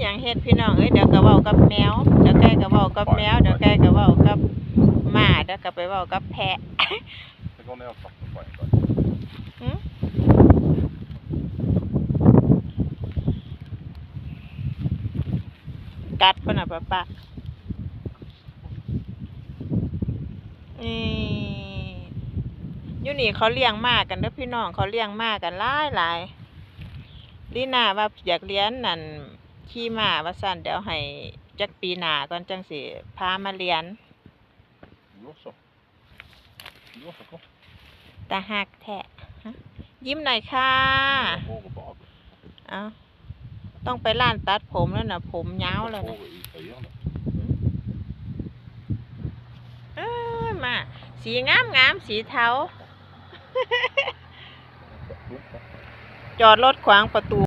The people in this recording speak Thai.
หยังเฮ็ดพี่น้องเอ้ยเดี๋ยวก็เว้ากับแมวเดี๋ยวใกล้ก็เว้ากับแมวเดี๋ยวใกล้ก็เว้ากับหมาเดี๋ยวก็ไปเว้ากับแพะ Det går ner sakta på en gång. หืมกัดปะน่ะป้าป้านี่อยู่นี่เขาเลี้ยงหมากันเด้อพี่น้องเขาเลี้ยงหมากันหลายหลายลีน่าว่าอยากเรียนนั่น ขี่ม้าว่าซั่นเดี๋ยวให้จักปีหน้าก่อนจังสิพามาเรียน Jo så. Jo så, kom. ตาหักแทะฮะยิ้มหน่อยค่ะ Jag vågar bara. เอาต้องไปร้านตัดผมแล้วนะผมยาวแล้ว Jag นะ vågar i ögonen. เอ้ยมา สีงามงามสีเทา จอดรถขวางประตู